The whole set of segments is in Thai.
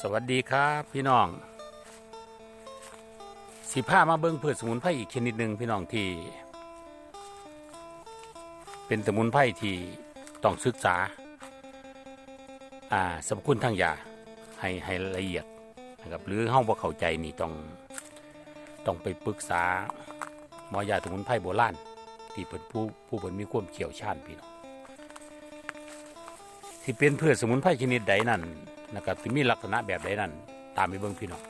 สวัสดีครับพี่น้องสีผ้ามาเบิ้งพืชสมุนไพรอีกชนิดหนึ่งพี่น้องที่ เป็นสมุนไพรที่ต้องศึกษา อ่าสรรพคุณทางยาให้ให้ละเอียดนะครับหรือห้องบ่เข้าใจนี่ต้องต้องไปปรึกษาหมอยาสมุนไพรโบราณที่เป็นผู้ผู้เป็นมีความเขี่ยวชาญพี่น้องที่เป็นพืชสมุนไพรชนิดใดนั่น นะครับที่มีลักษณะแบบใดนั่นตามไปเบิ่งพี่น้อง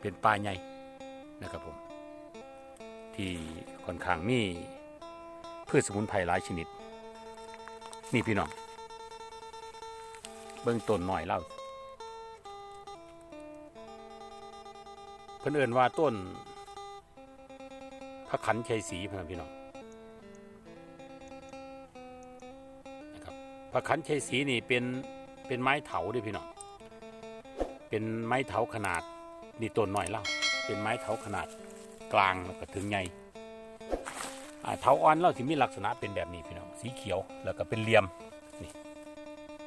เป็นป่าใหญ่นะครับผม ที่ค่อนข้างมีพืชสมุนไพรหลายชนิด นี่พี่น้องเบิ่งต้นหน่อยเล่าเพิ่นเอิ่นว่าต้นพระขันชัยศรีพะนะพี่น้อง นะครับพระขันชัยศรีนี่เป็นเป็นไม้เถาด้วยพี่น้องเป็นไม้เถาขนาดนี่ต้นหน่อยเล่าเป็นไม้เถาขนาดกลางแล้วก็ถึงใหญ่เถาอ่อนเล่าที่มีลักษณะเป็นแบบนี้พี่น้องสีเขียวแล้วก็เป็นเหลี่ยมนี่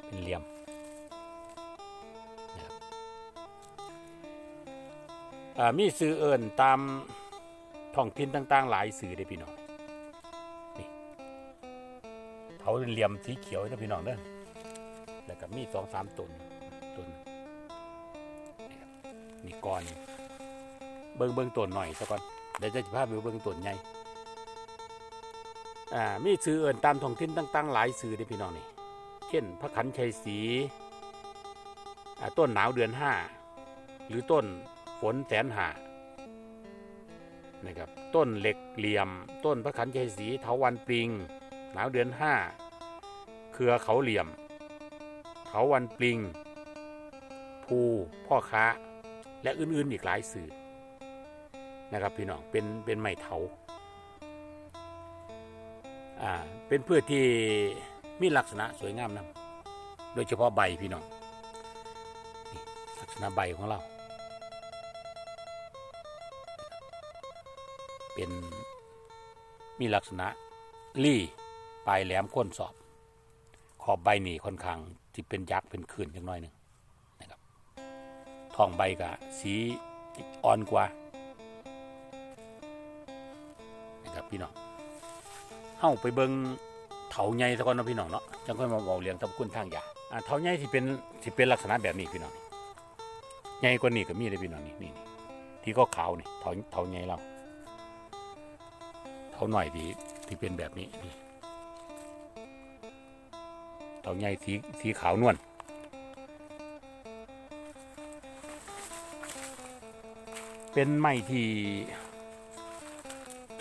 เป็นเหลี่ยมอ่ามีสื่อเอิญตามท้องถิ่นต่าง ๆ หลายสื่อเลยพี่น้อง เขาเหลี่ยมสีเขียวนะพี่น้องเด้อแล้วก็มีสองสามต้นต้นนี่ครับนี่ก่อนเบิ้งเบิ้งต้นหน่อยซะก่อนเดี๋ยวจะพาไปเบิ้งต้นใหญ่อ่ามีสื่อเอิญตามท้องถิ่นต่างๆหลายสื่อเลยพี่น้องนี่เช่นพระขันชัยศรีอ่าต้นหนาวเดือนห้าหรือต้นฝนแสนหานะครับต้นเหล็กเหลี่ยม ต้นพระขันชัยศรีเถาวันปิง หนาวเดือนห้าเครือเขาเหลี่ยมเถาวันปลิง ภูพ่อค้า และอื่นๆอีกหลายสื่อนะครับพี่น้องเป็นเป็นไม้เถาอ่าเป็นพืชที่มีลักษณะสวยงามนะโดยเฉพาะใบพี่น้องลักษณะใบของเรา เป็นมีลักษณะรี่ ปลายแหลมค้นสอบ ขอบใบหนีค่อนข้างที่เป็นยักษ์เป็นขื่นจังน้อยหนึ่งนะครับทองใบกับสีอ่อนกว่านะครับพี่น้องเข้าไปเบิงเถาใหญ่สักก่อนนะพี่น้องเนาะจังค่อยมาบอกเรียงทำคุณทางยาอ่าเถาใหญ่ที่เป็นที่เป็นลักษณะแบบนี้พี่น้องใหญ่กว่านี้ก็มีเลยพี่น้องนี่นี่ที่ก็ขาวนี่เถาเถาใหญ่เราเท่าหน่อยที่ที่เป็นแบบนี้นี่ เท่าใหญ่สีสีขาวนวลเป็นไม้ที่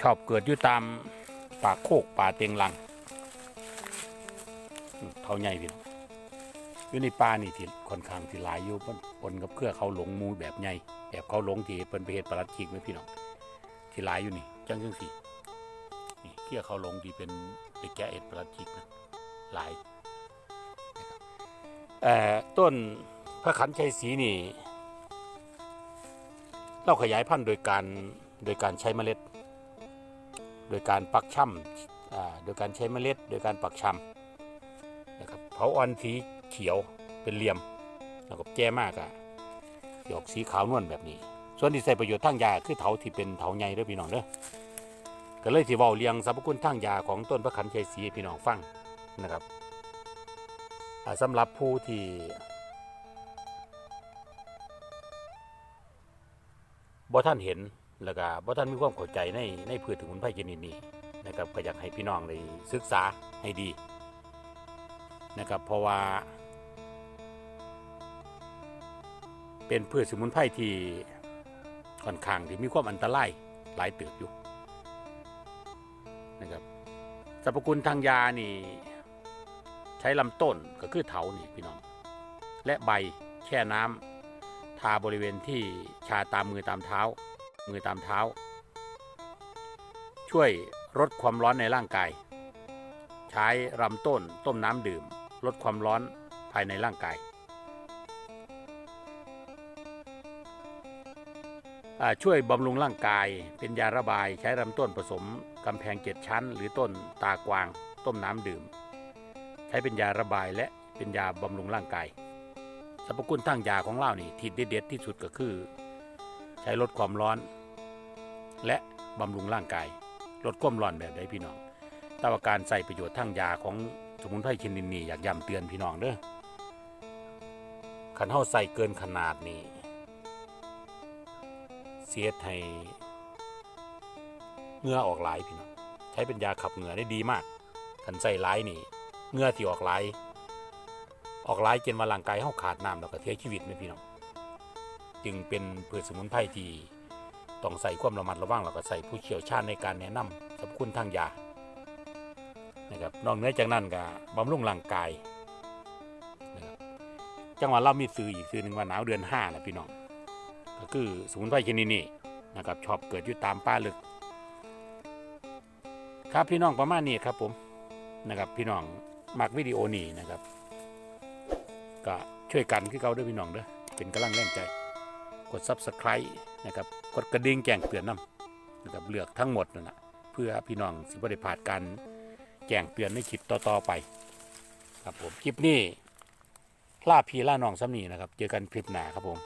ชอบเกิดอยู่ตามป่าโคกป่าเต็งลังเท่าใหญ่พี่น้องอยู่ในป่านี่ที่ค่อนข้างที่หลายอยู่ปนปนกับเครือเขาหลงมูแบบใหญ่แบบเขาหลงที่เป็นไปเหตุประหลัดขีกไหมพี่น้องที่หลายอยู่นี่จังจังสี่นี่เกี้ยเขาหลงที่เป็นไปแกะเอ็ดปลาจิกนะหลาย ต้นพระขันชัยศรีนี่ เราขยายพันธุ์โดยการโดยการใช้เมล็ด โดยการปักช่ำโดยการใช้เมล็ด โดยการปักช่ำนะครับเผาอ่อนสีเขียวเป็นเหลี่ยมแล้วก็แก่มากอะสีออกสีขาวนวลแบบนี้ ส่วนที่ใส่ประโยชน์ทางยาคือเถาที่เป็นเถาใหญ่ด้อพี่น้องเด้อก็เลยที่ว้าเรียงสรรพคุณทางยาของต้นพระขันชัยศรีพี่น้องฟังนะครับ สำหรับผู้ที่บ่ท่านเห็นแล้วก็บ่ท่านมีความเข้าใจในในพืชถึงคุณไพรชนิดนี้นะครับก็อยากให้พี่น้องได้ศึกษาให้ดีนะครับเพราะว่า เป็นพืชสมุนไพรที่ค่อนข้างที่มีความอันตรายหลายเติบอยู่นะครับสรรพคุณทางยานี่ ใช้ลำต้นก็คือเถานี่พี่น้อง และใบแช่น้ำทาบริเวณที่ชาตามมือตามเท้า มือตามเท้า ช่วยลดความร้อนในร่างกาย ใช้ลำต้นต้มน้ำดื่ม ลดความร้อนภายในร่างกายช่วยบำรุงร่างกายเป็นยาระบายใช้ลำต้นผสมกำแพงเจ็ดชั้น หรือต้นตากวาง ต้มน้ำดื่ม ใช้เป็นยาระบายและเป็นยาบำรุงร่างกายสรรพคุณทางยาของเรานี่ที่เด็ดที่สุดก็คือ ใช้ลดความร้อน และบำรุงร่างกาย ลดความร้อนแบบใดพี่น้องแต่ว่าการใส่ประโยชน์ทางยาของสมุนไพรชนิดนี้อยากย้ำเตือนพี่น้องเด้อขันเฮาใส่เกินขนาดนี่เสียให้เหงื่อออกหลายพี่น้องใช้เป็นยาขับเหงื่อได้ดีมากขันใส่หลายนี่ เงื่อที่ออกหลออกไหลจนว่าร่างกายเฮาขาดน้ำแล้วก็เสียชีวิตไหมพี่น้องจึงเป็นพืชสมุนไพรที่ต้องใส่ความระมัดระวังแล้วก็ใส่ผู้เชี่ยวชาญในการแนะนำสรรพคุณทางยานะครับนอกเหนือจากนั้นก็บำรุงร่างกายนะครับจังหวัดเรามีซื้ออีกซื้อหนึ่งว่าหนาวเดือนห้านะพี่น้องก็คือสมุนไพรชนิดนี้นะครับชอบเกิดอยู่ตามป่าลึก ครับพี่น้องประมาณนี้ครับผมนะครับพี่น้อง มักวิดีโอนี้นะครับ ก็ช่วยกันคือเขาด้วยพี่น้องเด้อเป็นกำลังแรงใจ กด subscribe นะครับ กดกระดิ่งแจ้งเตือนนํนะครับเลือกทั้งหมดนั่นนะเพื่อพี่น้องสิบได้พลาดการแจ้งเตือนในคลิปต่อๆไป ครับผมคลิปนี้ล่าพี่ล่าน้องซ้ำนี่นะครับ เจอกันคลิปหน้าครับผม